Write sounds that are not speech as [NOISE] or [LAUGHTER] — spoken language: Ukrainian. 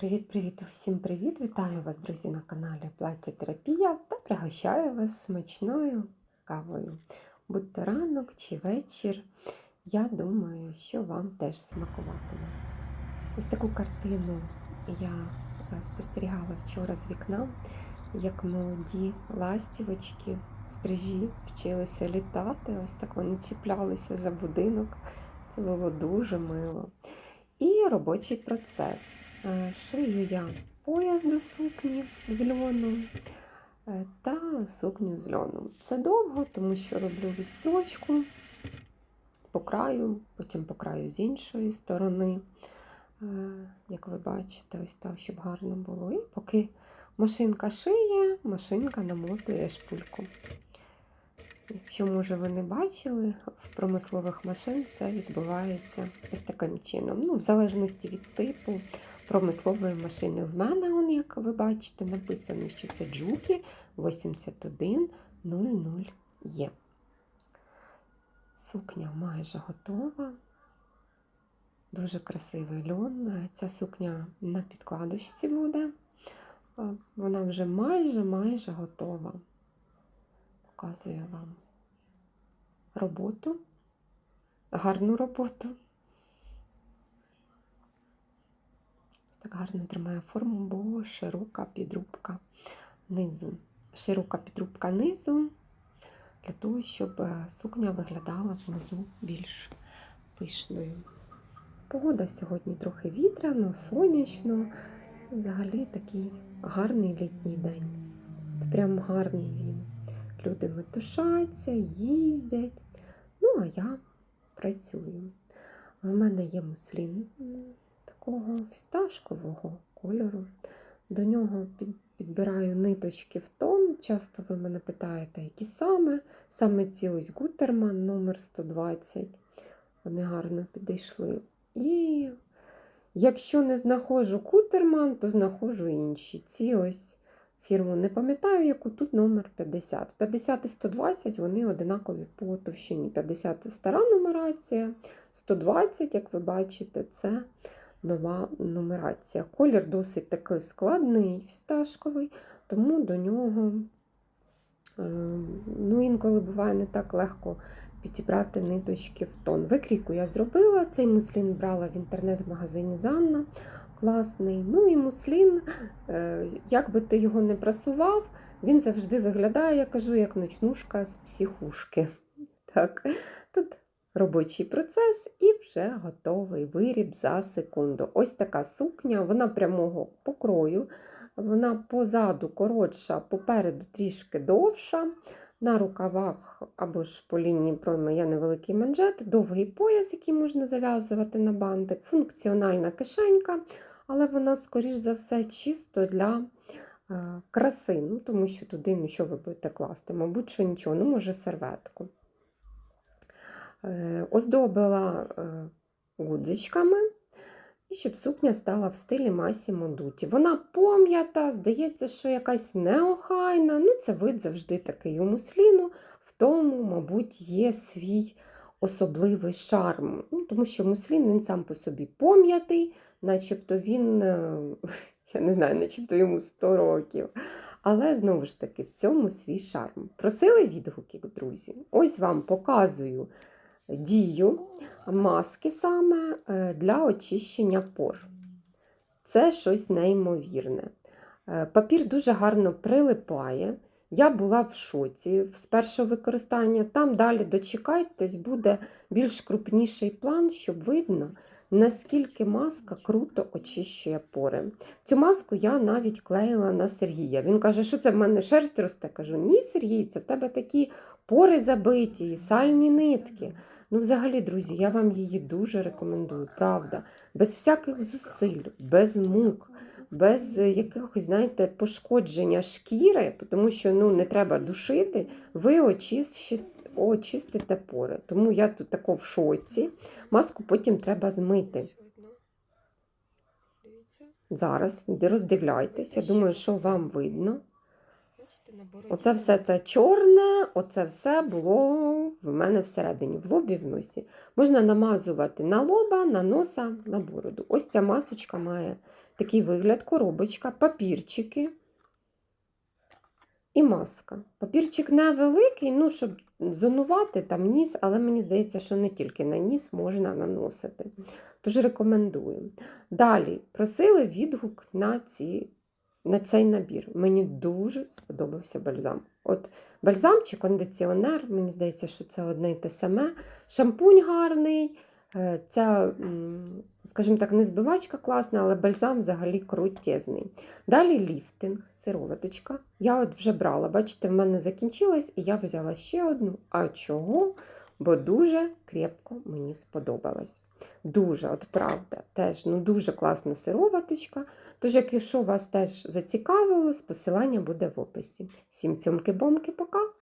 Привіт-привіт, усім привіт! Вітаю вас, друзі, на каналі Плаття Терапія та пригощаю вас смачною кавою. Будь то ранок чи вечір. Я думаю, що вам теж смакуватиме. Ось таку картину я е, спостерігала вчора з вікна, як молоді ластівочки, стрижі вчилися літати. Ось так вони чіплялися за будинок. Це було дуже мило. І робочий процес. Е, Шию я пояс до сукні з льону е, та сукню з льону. Це довго, тому що роблю відстрочку по краю, потім по краю з іншої сторони, е, як ви бачите, ось так, щоб гарно було. І поки машинка шиє, машинка намотує шпульку. Якщо, може, ви не бачили, в промислових машин це відбувається ось таким чином. Ну, в залежності від типу промислової машини. В мене, он, як ви бачите, написано, що це Джукі 8100 є. Сукня майже готова. Дуже красивий льон. Ця сукня на підкладочці буде. Вона вже майже-майже готова. Показую вам роботу, гарну роботу. Так гарно тримає форму, бо широка підрубка низу. Широка підрубка низу для того, щоб е, сукня виглядала внизу більш пишною. Погода сьогодні трохи вітряно, сонячно. Взагалі такий гарний літній день. Прям гарний він. Люди метушаться, їздять. Ну, а я працюю. В мене є муслін такого фісташкового кольору. До нього підбираю ниточки в тон. Часто ви мене питаєте, які саме. Саме ці ось Гутерман номер 120. Вони гарно підійшли. І якщо не знаходжу Кутерман, то знаходжу інші. Ці ось фірму не пам'ятаю, яку тут номер 50. 50 і 120 вони одинакові по товщині. 50 стара нумерація, 120, як ви бачите, це нова нумерація. Колір досить такий складний, фісташковий, тому до нього е, ну, інколи буває не так легко підібрати ниточки в тон. Викрійку я зробила, цей муслін брала в інтернет-магазині Занна. Класний. Ну і муслін, е, як би ти його не прасував, він завжди виглядає, я кажу, як ночнушка з психушки. Так, Тут робочий процес і вже готовий виріб за секунду. Ось така сукня, вона прямого покрою, вона позаду коротша, попереду трішки довша. На рукавах або ж по лінії пройми є невеликий манжет, довгий пояс, який можна зав'язувати на бантик, функціональна кишенька, але вона, скоріш за все, чисто для е, краси, ну, тому що туди що ви будете класти, мабуть, що нічого, ну, може, серветку. Е, оздобила е, гудзичками, і щоб сукня стала в стилі Масімо Дуті. Вона пом'ята, здається, що якась неохайна. Ну, це вид завжди такий у мусліну, в тому, мабуть, є свій особливий шарм. Ну, Тому що муслін він сам по собі пом'ятий, начебто він, е, [LAUGHS] я не знаю, начебто йому 100 років. Але знову ж таки, в цьому свій шарм. Просили відгуки, друзі. Ось вам показую дію маски саме е, для очищення пор. Це щось неймовірне. Е, Папір дуже гарно прилипає. Я була в шоці з першого використання. Там далі дочекайтесь, буде більш крупніший план, щоб видно, наскільки маска круто очищує пори. Цю маску я навіть клеїла на Сергія. Він каже, що це в мене шерсть росте. Кажу, ні, Сергій, це в тебе такі пори забиті, сальні нитки. Ну, взагалі, друзі, я вам її дуже рекомендую, правда. Без всяких зусиль, без мук, без якихось, знаєте, пошкодження шкіри, тому що ну, не треба душити, ви очищите, очистите пори. Тому я тут тако в шоці. Маску потім треба змити. Зараз роздивляйтесь, я думаю, що вам видно. Оце все це чорне, оце все було в мене всередині, в лобі, в носі. Можна намазувати на лоба, на носа, на бороду. Ось ця масочка має такий вигляд, коробочка, папірчики і маска. Папірчик невеликий, ну, щоб зонувати там ніс, але мені здається, що не тільки на ніс можна наносити. Тож рекомендую. Далі просили відгук на, ці, на цей набір. Мені дуже сподобався бальзам. От бальзам чи кондиціонер, мені здається, що це одне й те саме. Шампунь гарний. Е, Ця, скажімо так, не збивачка класна, але бальзам взагалі крутезний. Далі ліфтинг, сироваточка. Я от вже брала, бачите, в мене закінчилась, і я взяла ще одну. А чого? Бо дуже крепко мені сподобалась. Дуже, от правда, теж ну, дуже класна сироваточка. Тож, якщо вас теж зацікавило, посилання буде в описі. Всім цьомки-бомки, пока!